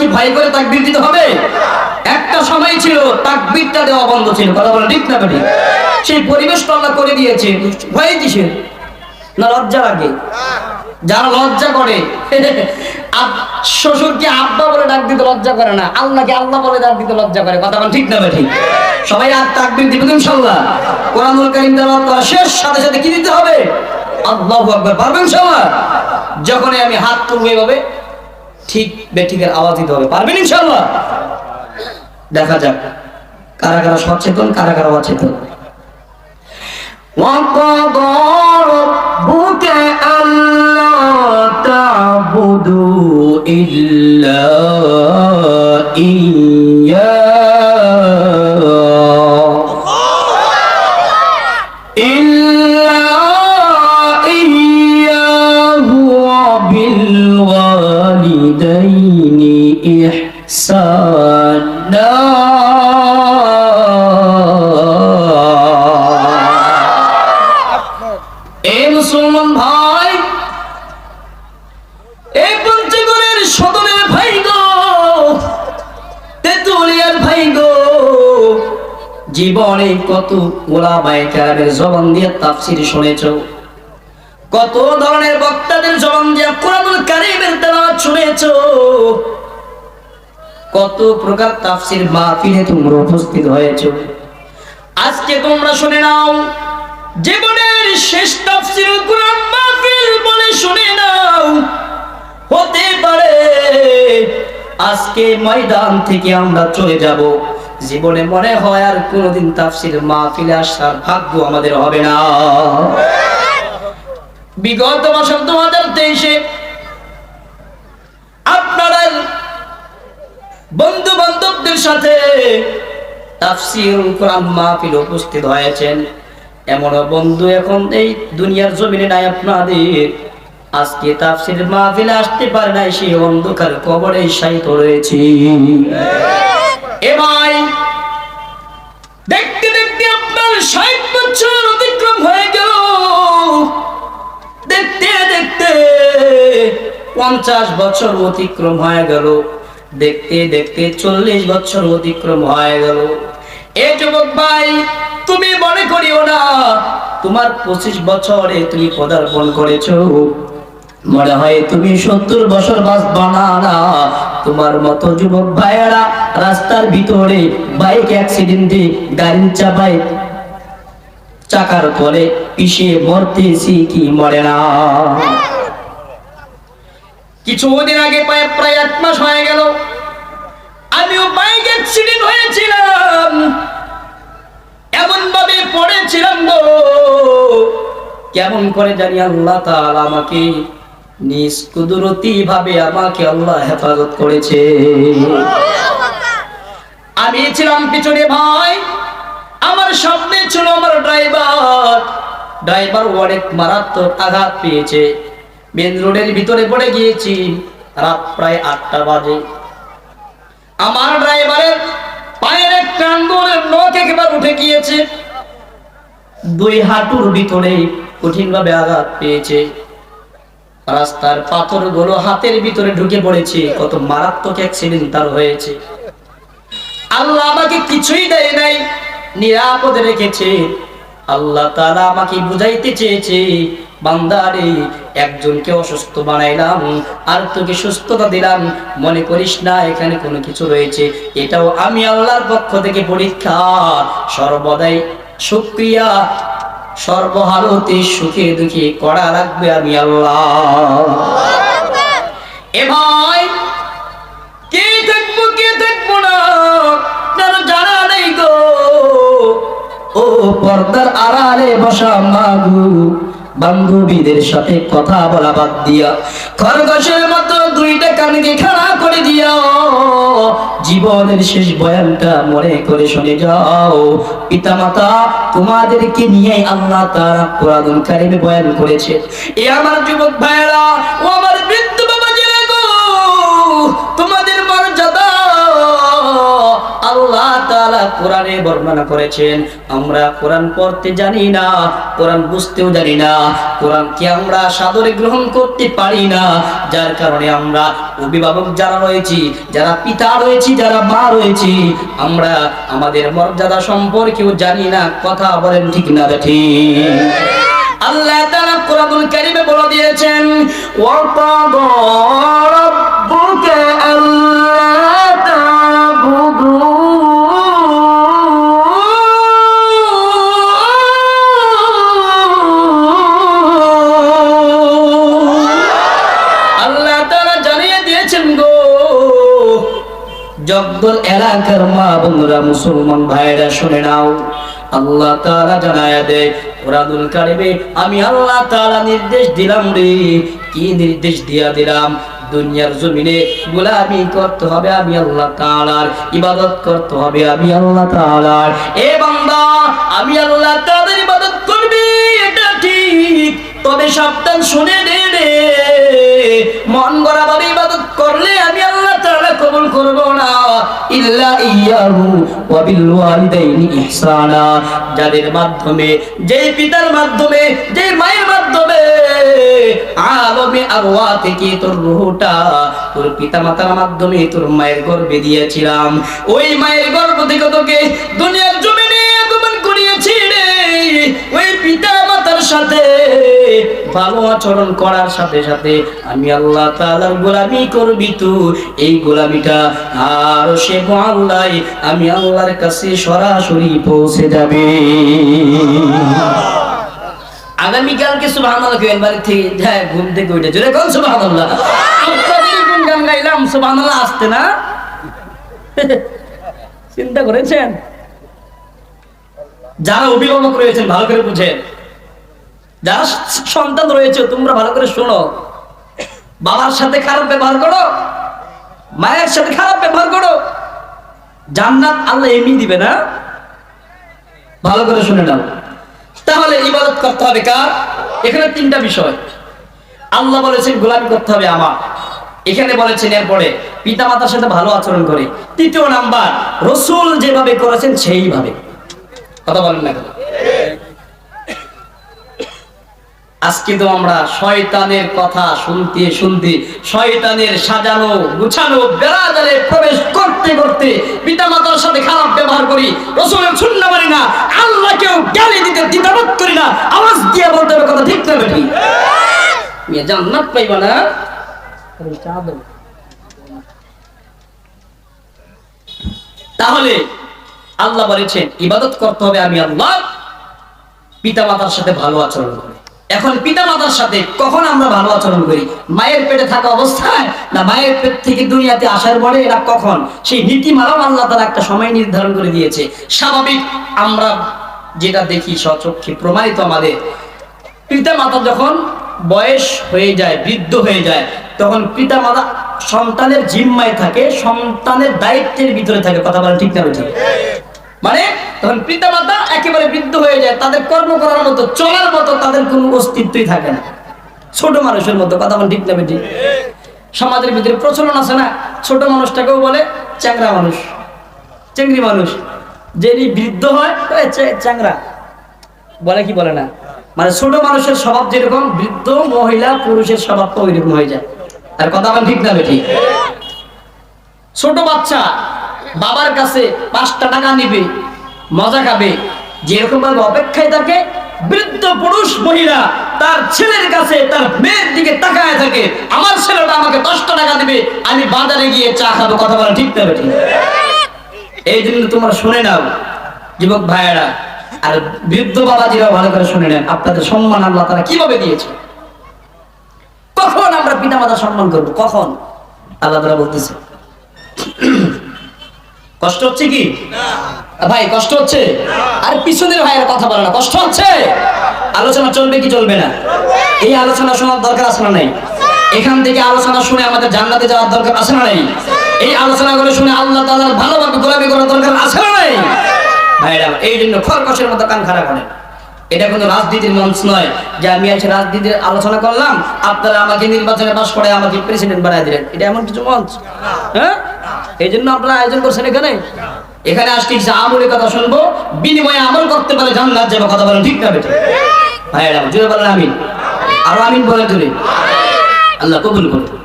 কি ভয় করে তাকবির দিতে হবে। একটা সময় ছিল, তাকবিরটা দেওয়া বন্ধ ছিল। কথা বলে ঠিক না বেটি সেই পরিবেশটা আল্লাহ করে দিয়েছে। ভয় কিসের? না, লজ্জা লাগে। যারা লজ্জা করে শ্বশুরকে আব্বা বলে ডাক দিতে লজ্জা করে না, আল্লাহকে আল্লাহ বলে ডাক দিতে লজ্জা করে। কথা বল ঠিক না বেঠিক সবাই আর তাকবির দিবে তো ইনশাআল্লাহ কোরআনুল কারীম তেলাওয়াত করা শেষ, সাথে সাথে কি দিতে হবে? আল্লাহু আকবার, পারবেন ইনশাআল্লাহ যখনই আমি হাত তুলবো এভাবে ঠিক বেঠিকের আওয়াজ দিতে হবে পারবেন ইনশাআল্লাহ দেখা যাক কারা কারা সচেতন কারা কারা অচেতন وقضى ربك ألا تعبدوا إلا إياه জীবনে কত ওলা বাইকারের জবান দিয়ে তাফসির শুনেছ? কত ধরনের বক্তাদের জবান দিয়ে কোরআনুল কারীমের তেলাওয়াত শুনেছ? কত প্রকার তাফসির মাহফিলে তোমরা উপস্থিত হয়েছো? আজকে তোমরা শুনে নাও, জীবনের শেষ তাফসীর কুরআন মাহফিল বলে শুনে নাও। হতে পারে আজকে ময়দান থেকে আমরা চলে যাব। জীবনে মনে হয় আর কোনোদিন তাফসীর মাহফিলে আসার ভাগ্য আমাদের হবে না। বিগত বছর দু হাজার তেইশে আপনারা বন্ধু বান্ধবদের সাথে তাফসির কোরআন মাহফিল উপস্থিত হয়েছেন। এমন বন্ধু এখন এই দুনিয়ার জমিনে নাই আপনাদের। আজকে তাফসির মাহফিলে আসতে পারে নাই, সেই অন্ধকার কবরে শায়িত রয়েছে। এ ভাই দেখতে দেখতে আপনার ষাট বছর অতিক্রম হয়ে গেল। দেখতে দেখতে পঞ্চাশ বছর অতিক্রম হয়ে গেল। দেখতে দেখতে চল্লিশ বছর অতিক্রম হয়ে গেল। এ যুবক ভাই, তুমি মনে করিও না, তোমার পঁচিশ বছরে তুমি পদার্পণ করেছ। মনে হয় তুমি সত্তর বছর বাঁচবা না না তোমার মতো যুবক ভাইয়েরা রাস্তার ভিতরে বাইক অ্যাক্সিডেন্টে গাড়ি চাপায় চাকার তলে পিষে মরতেছি কি মরে না? কিছুদিন আগে প্রায় প্রায় এক মাস হয়ে গেল। আমিও বাইক অ্যাক্সিডেন্ট হয়েছিলাম। এমন ভাবে পড়েছিলাম কেমন করে জানি আল্লাহ আমাকে নিজ ভাবে আমাকে আল্লাহ হেফাজত করেছে। আমি ছিলাম পিছনে ভাই, আমার সামনে ছিল আমার ড্রাইভার। ড্রাইভার অনেক মারাত্মক আঘাত পেয়েছে। মেন রোডের ভিতরে পড়ে গিয়েছি, রাত প্রায় আটটা বাজে। আমার ড্রাইভারের পায়ের একটা আঙ্গুলের নখ একেবারে উঠে গিয়েছে। দুই হাঁটুর ভিতরে কঠিন ভাবে আঘাত পেয়েছে। রাস্তার পাথরগুলো হাতের ভিতরে ঢুকে পড়েছে। কত মারাত্মক অ্যাক্সিডেন্ট তার হয়েছে। আল্লাহ আমাকে কিছুই দেয় নাই, নিরাপদে রেখেছে। আল্লাহ তাআলা আমাকে বুঝাইতে চেয়েছে, বান্দারে, একজনকে অসুস্থ বানাইলাম, আর তোকে সুস্থতা দিলাম, মনে করিস না, এখানে কোনো কিছু রয়েছে। এটাও আমি আল্লাহর পক্ষ থেকে পরীক্ষা। সর্বদাই শুক্রিয়া। সর্বহালতে সুখে দুঃখে করা লাগবে আমি আল্লাহ। এ ভাই, কে থাকব কে থাকব না? তার জানা নেই গো? ও পর্দার আড়ালে বসা মাগু বান্ধবীদের সাথে কথা বলা বাদ দিয়া খরগোশের মতো দুইটা কানকে খাড়া করে দিয়া জীবনের শেষ বয়ানটা মনে করে শুনে যাও। পিতামাতা, তোমাদেরকে নিয়ে আল্লাহ তারা কোরআন কারিমে বয়ান করেছে। এ আমার যুবক ভাইরা কোরআনে বর্ণনা করেছেন, আমরা কোরআন পড়তে জানি না, কোরআন বুঝতেও জানি না, কোরআনকে আমরা সাদরে গ্রহণ করতে পারি না, যার কারণে আমরা অভিভাবক যারা রয়েছি, যারা পিতা রয়েছি, যারা মা রয়েছি, আমরা আমাদের মর্যাদা সম্পর্কেও জানি না, কথা বলেন ঠিক না ঠিক? আল্লাহ তাআলা কোরআনুল কারীমে বলে দিয়েছেন জগদল এলাকার মা বন্ধুরা মুসলমান ভাইরা শুনে নাও। আল্লাহ তাআলা জানায় দেয়, কোরআনুল কারিমে আমি আল্লাহ তাআলা নির্দেশ দিলাম রে। কি নির্দেশ দিয়া দিলাম? দুনিয়ার জমিনে গোলামি করতে হবে আমি আল্লাহ তাআলার, ইবাদত করতে হবে আমি আল্লাহ তাআলার। এ বান্দা, আমি আল্লাহ তাআলার ইবাদত করবি, এটা ঠিক। তবে সাবধান শুনে রে। মন ইয়াহু ওয়া বিল ওয়ালিদাইনি ইহসানা যাদের মাধ্যমে, যেই পিতার মাধ্যমে যে মায়ের মাধ্যমে আলমে আরওয়া থেকে তোর রূহটা, তোর পিতা মাতার মাধ্যমে তোর মায়ের গর্ভে দিয়েছিলাম। ওই মায়ের গর্ভ থেকে তোকে দুনিয়ার ওই পিতা মাতার সাথে ভালো আচরণ করার সাথে সাথে আমি আল্লাহ তাআলার গোলামি করবি তো। এই গোলামিটা আর সে আল্লাহ আমি আল্লাহর কাছে সরাসরি পৌঁছে যাবে। চিন্তা করেছেন? যারা অভিভাবক রয়েছেন, ভালো করে বুঝেন যারা সন্তান রয়েছে, তোমরা ভালো করে শোনো। বাবার সাথে খারাপ ব্যবহার করো, মায়ের সাথে খারাপ ব্যবহার করো। জান্নাত আল্লাহ এমনি দিবে না। ভালো করে শুনে নাও। তাহলে ইবাদত করতে হবে কার? এখানে তিনটা বিষয়। আল্লাহ বলেছেন, গোলামি করতে হবে আমার। এখানে বলেছেন, এরপরে পিতা মাতার সাথে ভালো আচরণ করে। তৃতীয় নাম্বার, রসুল যেভাবে করেছেন, সেইভাবে। কথা বলেন না? আজকে তো আমরা শয়তানের কথা শুনতে শুনতে, শয়তানের সাজানো, গুছানো, বেড়াজালে প্রবেশ করতে করতে পিতামাতার সাথে খারাপ ব্যবহার করি, রসুলের শূন্য মারি না, আল্লাহকেও গালি দিতে দ্বিধাবোধ করি না, আওয়াজ দিয়ে বলতে হবে কথা ঠিক না বেটি? মেয়ে, জান্নাত পাইবা না? তাহলে আল্লাহ বলেছেন, ইবাদত করতে হবে আমি আল্লাহ। পিতামাতার সাথে ভালো আচরণ করি। এখন পিতামাতার সাথে কখন আমরা ভালো আচরণ করি? মায়ের পেটে থাকা অবস্থায় না মায়ের পেট থেকে দুনিয়াতে আসার পরে না কখন? সেই নীতিমালাও আল্লাহ তারা একটা সময় নির্ধারণ করে দিয়েছে। স্বাভাবিক আমরা যেটা দেখি সচক্ষে প্রমাণিত আমাদের পিতা মাতা যখন বয়স হয়ে যায়, বৃদ্ধ হয়ে যায়, তখন পিতা মাতা সন্তানের জিম্মায় থাকে, সন্তানের দায়িত্বের ভিতরে থাকে। কথা বলা ঠিক না মানে তখন পিতা মাতা একেবারে বৃদ্ধ হয়ে যায়, তাদের কর্ম করার মতো, চলার মতো তাদের কোনো অস্তিত্বই থাকে না। ছোট মানুষের মতো, কথা বল ঠিক না বেটি? সমাজের ভিতরে প্রচলন আছে না? ছোট মানুষটাকেও বলে চ্যাংরা মানুষ। চেংড়ি মানুষ। যিনি বৃদ্ধ হয় চ্যাংরা। বলে কি বলে না? মানে ছোট মানুষের স্বভাব যেরকম, বৃদ্ধ মহিলা পুরুষের স্বভাবটা ওই রকম হয়ে যায়। আর কথা বল ঠিক না বেটি? ছোট বাচ্চা বাবার কাছে পাঁচটা টাকা নিবে, মজা খাবে। যেরকম ভাবে অপেক্ষায় থাকে, বৃদ্ধ পুরুষ মহিলা তার ছেলের কাছে, তার মেয়ের দিকে তাকায় থাকে, আমার ছেলেটা আমাকে দশটা টাকা দিবে, আমি বাজারে গিয়ে চা খাব। কথা বলা ঠিক না বেটি এই জন্য তোমরা শুনে নাও, যুবক ভাইয়েরা, আর বৃদ্ধ বাবা বাবাজিরাও ভালো করে শুনে নেন, আপনাদের সম্মান আল্লাহ তারা কীভাবে দিয়েছে? কখন আমরা পিতা মাতা সম্মান করব? কখন? আল্লাহ তারা বলতেছে কষ্ট হচ্ছে কি? ভাই কষ্ট হচ্ছে? আর পিছনের ভাইয়ের কথা বলে না কষ্ট হচ্ছে? আলোচনা চলবে কি চলবে না? এই আলোচনা শোনার দরকার আছে না নাই? এখান থেকে আলোচনা শুনে আমাদের জান্নাতে যাওয়ার দরকার আছে না নাই? এই আলোচনা করে শুনে আল্লাহ তাআলার ভালোভাবে গোলামি করার দরকার আছে না নাই? ভাইরা এই জন্য খরকশের মতো কান খারাপ করেন। এটা কোনো রাজনীতির মঞ্চ নয়। যে আমি এসে রাজনীতির আলোচনা করলাম, আপনারা আমাকে নির্বাচনে পাশ করে আমাকে প্রেসিডেন্ট বানায় দিলেন। এটা এমন কিছু মঞ্চ? হ্যাঁ? এই জন্য আপনারা আয়োজন করছেন এখানে? এখানে আসছি, যে আমলের কথা শুনব, বিনিময়ে আমল করতে পারে জান্নাত যাবে, কথা বলেন ঠিক না বেটা? ভাইয়েরা জুড়ে বলেন আমিন। আরও আমিন বলেন তুমি আল্লাহ কবুল করুন